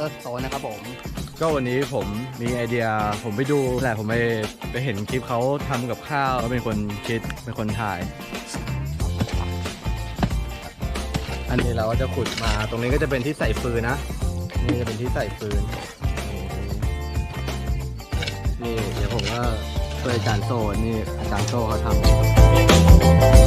รสโตนนะครับผม ก็วันนี้ผมมีไอเดีย ผมไปดูแหละผมไปไปเห็นคลิปเขาทำกับข้าวแล้วเป็นคนคิดเป็นคนถ่าย อันนี้เราก็จะขุดมาตรงนี้ก็จะเป็นที่ใส่ฟืนนะ นี่จะเป็นที่ใส่ฟืนนี่เดี๋ยวผมก็ช่วยอาจารย์โซ่นี่อาจารย์โซ่เขาทำ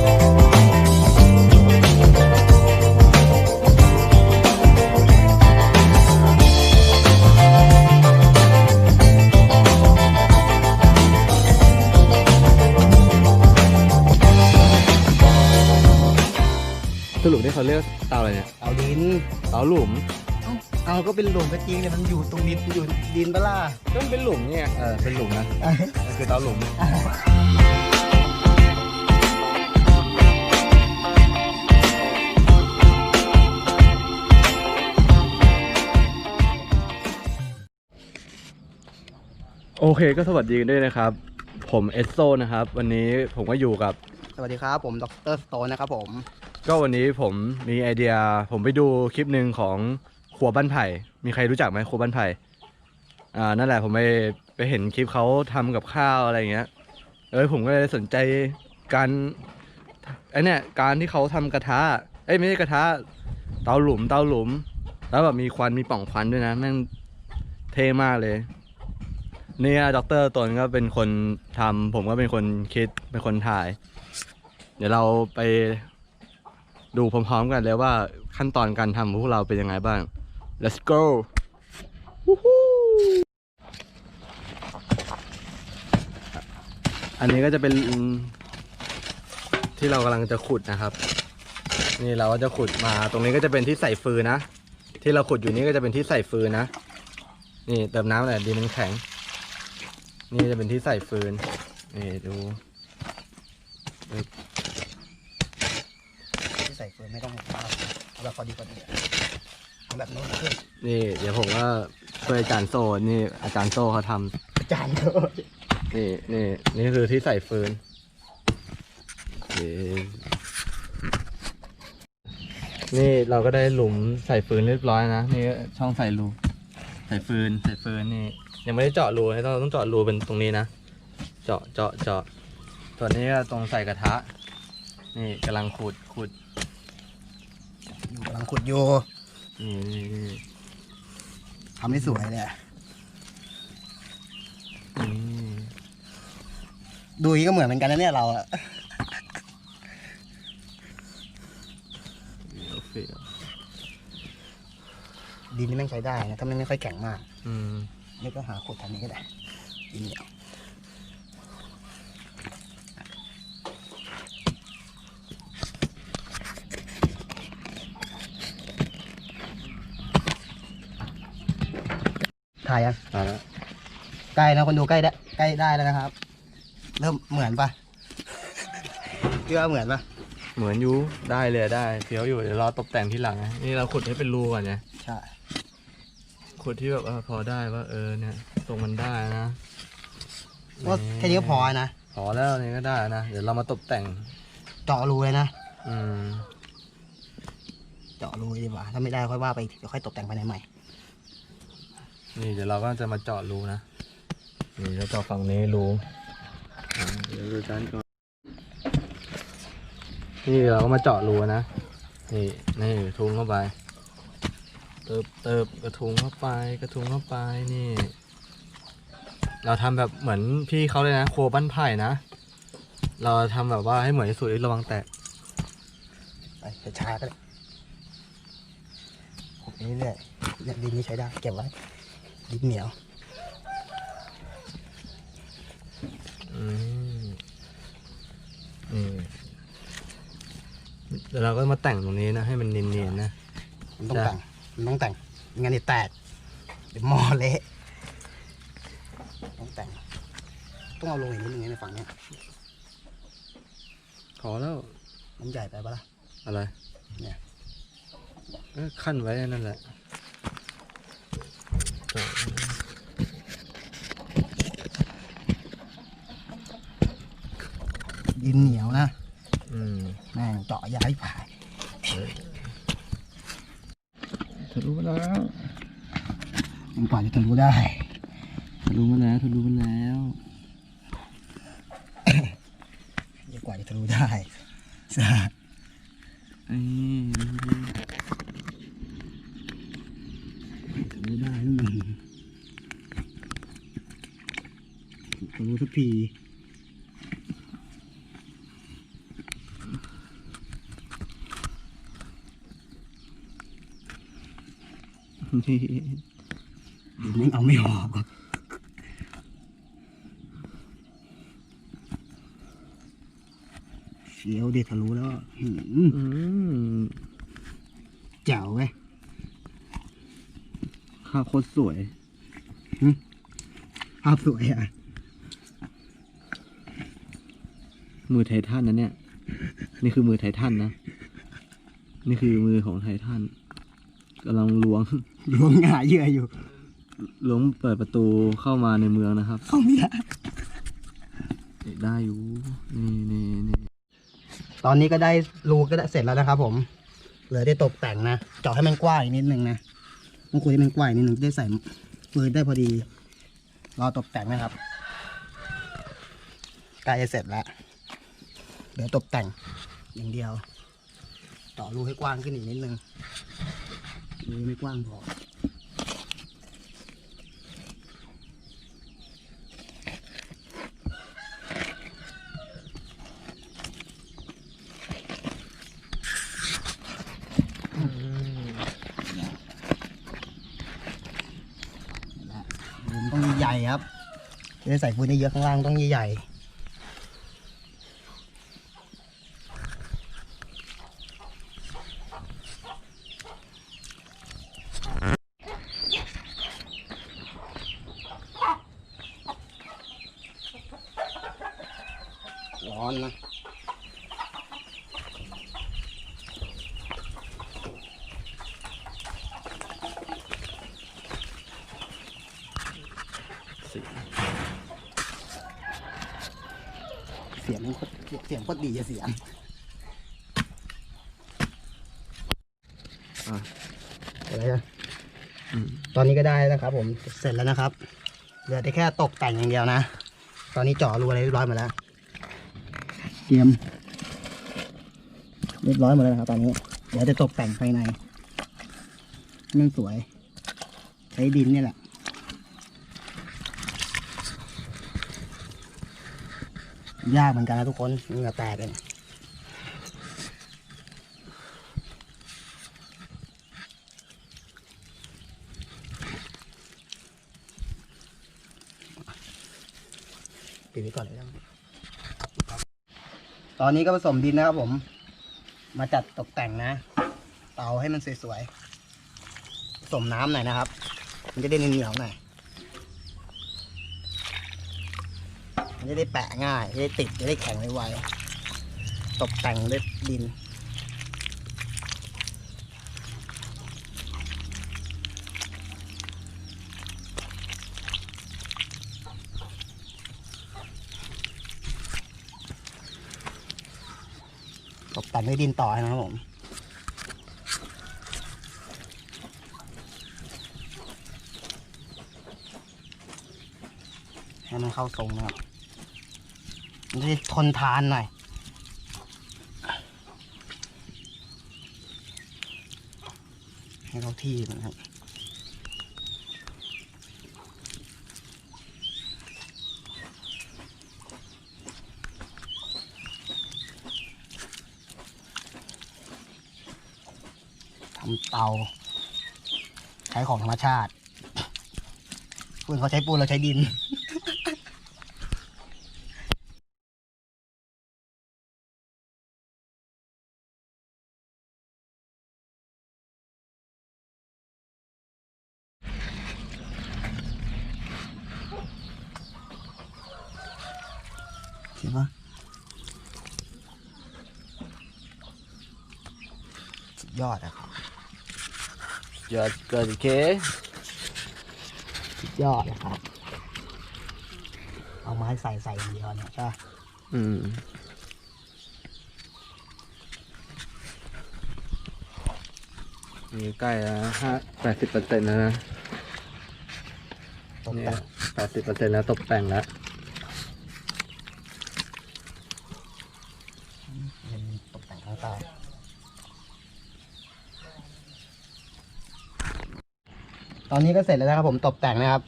นี่เขาเรียกเตาอะไรเนี่ย เอาดิน เตาหลุม เอาก็เป็นหลุมก็จริงเนี่ยมันอยู่ตรงดินอยู่ดินปะล่ะก็มันเป็นหลุมเนี่ยเออเป็นหลุมนะมันคือเตาหลุม โอเคก็สวัสดีกันด้วยนะครับ ผมเอสโซนะครับ วันนี้ผมก็อยู่กับ สวัสดีครับ ผมดรสโตนนะครับผม ก็วันนี้ผมมีไอเดีย ผมไปดูคลิปหนึ่งของครัวบ้านไผ่ มีใครรู้จักไหมครัวบ้านไผ่ อ่า นั่นแหละผมไปไปเห็นคลิปเขาทำกับข้าวอะไรเงี้ย เออผมก็เลยสนใจการไอเนี่ยการที่เขาทำกระทะ เอ้ยไม่ใช่กระทะ เตาหลุมเตาหลุม แล้วแบบมีควันมีป่องควันด้วยนะแม่งเท่มากเลยเนี่ยด็อกเตอร์ตนก็เป็นคนทำผมก็เป็นคนคิดเป็นคนถ่าย เดี๋ยวเราไป ดูพร้อมๆกันเลยว่าขั้นตอนการทำของพวกเราเป็นยังไงบ้าง let's go อันนี้ก็จะเป็นที่เรากำลังจะขุดนะครับ นี่เราก็จะขุดมา ตรงนี้ก็จะเป็นที่ใส่ฟืนนะ ที่เราขุดอยู่นี่ก็จะเป็นที่ใส่ฟืนนะ นี่เติมน้ำหน่อยดินมันแข็ง นี่จะเป็นที่ใส่ฟืน นี่ดู ไม่ต้องมากเอาแบบพอดีพอดีเอาแบบโน้นขึ้นนี่ เดี๋ยวผมก็ช่วยอาจารย์โซ่นี่ อาจารย์โซ่เขาทำอาจารย์เลยนี่นี่นี่คือที่ใส่ฟืนนี่นี่เราก็ได้หลุมใส่ฟืนเรียบร้อยนะนี่ก็ช่องใส่รูใส่ฟืนใส่ฟืนนี่ ยังไม่ได้เจาะรูให้ต้องต้องเจาะรูเป็นตรงนี้นะเจาะเจาะเจาะส่วนนี้ก็ตรงใส่กระทะ นี่กำลังขุดขุดอยู่กำลัง ขุดอยู่นี่นี่นี่ทำให้สวยเลยอะนี่ดูอย่างนี้ก็เหมือนเหมือนกันนะเนี่ยเราอะโอเคดินนี่แม่งใช้ได้นะถ้ามันไม่ค่อยแข็งมาก อืมนี่ก็หาขุดทางนี้ก็ได้ดินเหนียว ถ่ายยังมาแล้วใกล้นะคนดูใกล้ได้ใกล้ได้แล้วนะครับ เริ่มเหมือนปะพี่ว่าเหมือนปะเหมือนอยู่ได้เลยได้เฟี้ยวอยู่เดี๋ยวรอตกแต่งที่หลังนะนี่เราขุดให้เป็นรูก่อนไงใช่ขุดที่แบบว่าพอได้ว่าเออเนี่ยทรงมันได้นะว่าแค่นี้ก็พอนะพอแล้วนี่ก็ได้นะเดี๋ยวเรามาตกแต่งเจาะรูเลยนะอืมเจาะรูดีกว่าถ้าไม่ได้ค่อยว่าไปอีกเดี๋ยวค่อยตกแต่งภายในใหม่ นี่เดี๋ยวเราก็จะมาเจาะรูนะ นี่เราเจาะฝั่งนี้รูอ่าเดี๋ยวดูจานก่อนนี่เราก็มาเจาะรูนะ นี่นี่ทุงเข้าไป เติบเติบกระทุงเข้าไปกระทุงเข้าไปนี่ เราทำแบบเหมือนพี่เขาเลยนะโครัวบ้านไผ่นะ เราทำแบบว่าให้เหมือนที่สุดระวังแตกไปช้าๆก็ได้ขุดไปเรื่อยๆเนี่ยดินนี้ใช้ได้เก็บไว้ ดินเหนียวอืมอืมเดี๋ยวเราก็มาแต่งตรงนี้นะ ให้มันเนียนๆนะมันต้องจ้ะแต่งมันต้องแต่งไม่งั้นเดี๋ยวแตกเดี๋ยวหมอเละต้องแต่ง ต้องเอาลงอีกนิดนึงในฝั่งเนี้ยพอแล้วมันใหญ่ไปปะล่ะอะไร เนี่ยเอ้ยขั้นไว้นั่นแหละ ดินเหนียวนะอืมแม่งเจาะย้ายผ่ายทะลุแล้วมันกว่าจะทะลุได้ทะลุมาแล้วทะลุมาแล้วเดี๋ยวกว่าจะทะลุได้สะไอ้ทะลุได้แล้วมัน ทะลุสักทีนี่เดี๋ยวไม่เอาไม่ออกเชียวเด็ดทะลุแล้วหืมอืมแจ๋วเว้ยข้าวโคตรสวยภาพสวยอะ มือไททันนะเนี่ย นี่คือมือไททันนะ นี่คือมือของไททันกำลังล้วงล้วงหาเหยื่ออยู่ล้วงเปิดประตูเข้ามาในเมืองนะครับ เข้าไม่ได้ได้อยู่ นี่นี่นี่ตอนนี้ก็ได้รูก็ได้เสร็จแล้วนะครับ ผม เหลือได้ตกแต่งนะ เจาะให้มันกว้างอีกนิดนึงนะต้องคุยให้มันกว้างอีกนิดนึงจะได้ใส่ปืนได้พอดี รอตกแต่งนะครับใกล้จะเสร็จแล้ว เดี๋ยวตกแต่งอย่างเดียว ต่อรูให้กว้างขึ้นอีกนิดนึงรูไม่กว้างพอต้องใหญ่ครับจะใส่ฟืนได้เยอะข้างล่างต้องใหญ่ สียงมันโคตรเสียงโคตรดีอะเสียงอะอะไรนะอืมตอนนี้ก็ได้แล้วนะครับ ผมเสร็จแล้วนะครับเหลือแต่แค่ตกแต่งอย่างเดียวนะ ตอนนี้เจาะรูอะไรเรียบร้อยหมดแล้ว เตรียม เรียบร้อยหมดแล้วนะครับ ตอนนี้ เดี๋ยวจะตกแต่งภายในให้มันสวย ใช้ดินเนี่ยแหละ ยากเหมือนกันนะทุกคนเหงื่อแตกเลยปิดไว้ก่อนเลยนะตอนนี้ก็ผสมดินนะครับผม มาจัดตกแต่งนะ เตาให้มันสวยๆ ผสมน้ำหน่อยนะครับ มันจะได้เหนียวๆหน่อย มัน จะได้แปะง่ายจะได้ติดจะได้แข็งไวๆตกแต่งด้วยดินตกแต่งด้วยดินต่อนะครับผมให้มันเข้าทรงนะครับ ได้ทนทานหน่อย ให้เขาที่นะครับทำเตา ใช้ของธรรมชาติคุณเขาใช้ปูนเราใช้ดิน เห็นปะสุด ยอดอะครับยอดเกิดเคสุดยอดนะครับ เอาไม้ใส่ใส่อย่างเดียวเนี่ยใช่ปะอืมนี่ใกล้แล้วฮะแปดสิบเปอร์เซ็นต์แล้วนะตกนี่แต่ง แปดสิบเปอร์เซ็นต์แล้วตกแต่งแล้ว เป็นตกแต่งข้างใต้ ตอนนี้ก็เสร็จแล้วนะครับผมตกแต่งนะครับ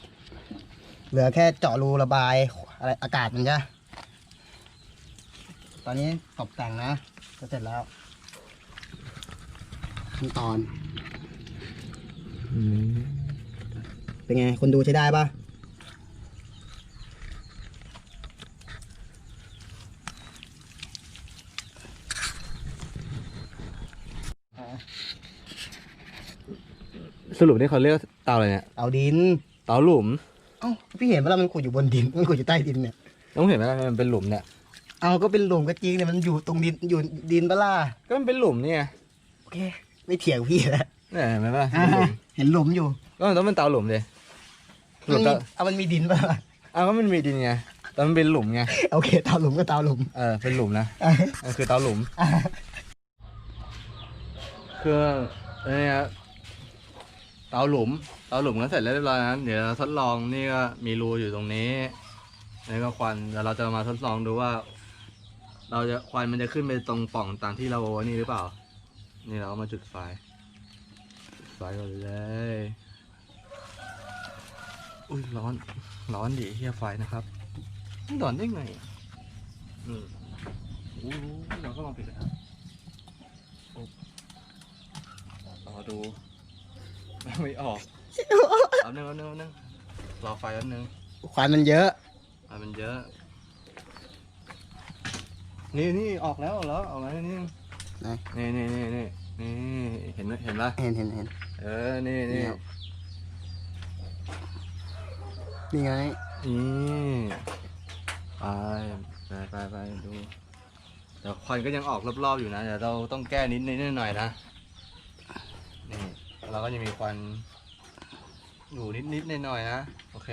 เหลือแค่เจาะรูระบายอะไรอากาศมันจะตอนนี้ตกแต่งนะ ก็เสร็จแล้วขั้นตอนเป็นไง คนดูใช้ได้ปะสรุปนี่เขาเรียก เตาอะไรเนี่ย เอาดิน เตาหลุม เอ้าพี่เห็นว่ามันขุดอยู่บนดิน มันขุดอยู่ใต้ดินเนี่ย ต้องเห็นไหมมันเป็นหลุมเนี่ย เอาก็เป็นหลุมก็จริงแต่มันอยู่ตรงดินอยู่ดินปะล่ะก็มันเป็นหลุมเนี่ยโอเค ไม่เถียงพี่แล้วเนี่ยเห็นไหมป่ะอ่าเห็นหลุมอยู่ก็มันต้องเป็นเตาหลุมเลยหลุมันมมีเตาเอามันมีดินปะล่ะอ้าวก็มันมีดินไง แต่มันเป็นหลุมไง โอเคเตาหลุมก็เตาหลุม เออ เป็นหลุมนะอะมันคือเตาหลุมอะเครื่องนี่ครับ เตาหลุมเตาหลุมก็เสร็จแล้วเรียบร้อยนะเดี๋ยวเราทดลองนี่ก็มีรูอยู่ตรงนี้นี่ก็ควันเดี๋ยวเราจะมาทดลองดูว่า เราจะควันมันจะขึ้นไปตรงป่องตามที่เรานี่หรือเปล่า นี่เรามาจุดไฟจุดไฟก่อนเลยอุ้ยร้อนร้อนดิเฮียไฟนะครับมันร้อนได้ไงอืมอู้เราก็ลองปิดนะครับรอดู ไม่ออกแป๊บนึงแป๊บนึงแป๊บนึงรอไฟแป๊บนึงควันมันเยอะไฟมันเยอะ นี่นี่ออกแล้วออกแล้วออกแล้วนี่ไหน นี่นี่นี่นี่นี่เห็นไหมเห็นปะเห็นเห็นเห็น เออนี่นี่นี่ครับ นี่ไงนี่ไปไปไปไปดูแต่ควันก็ยังออกรอบๆอยู่นะเดี๋ยวเราต้องแก้นิดนิดหน่อยๆนะนี่ เราก็จะมีควันอยู่นิดนิดๆหน่อยๆนะ โอเค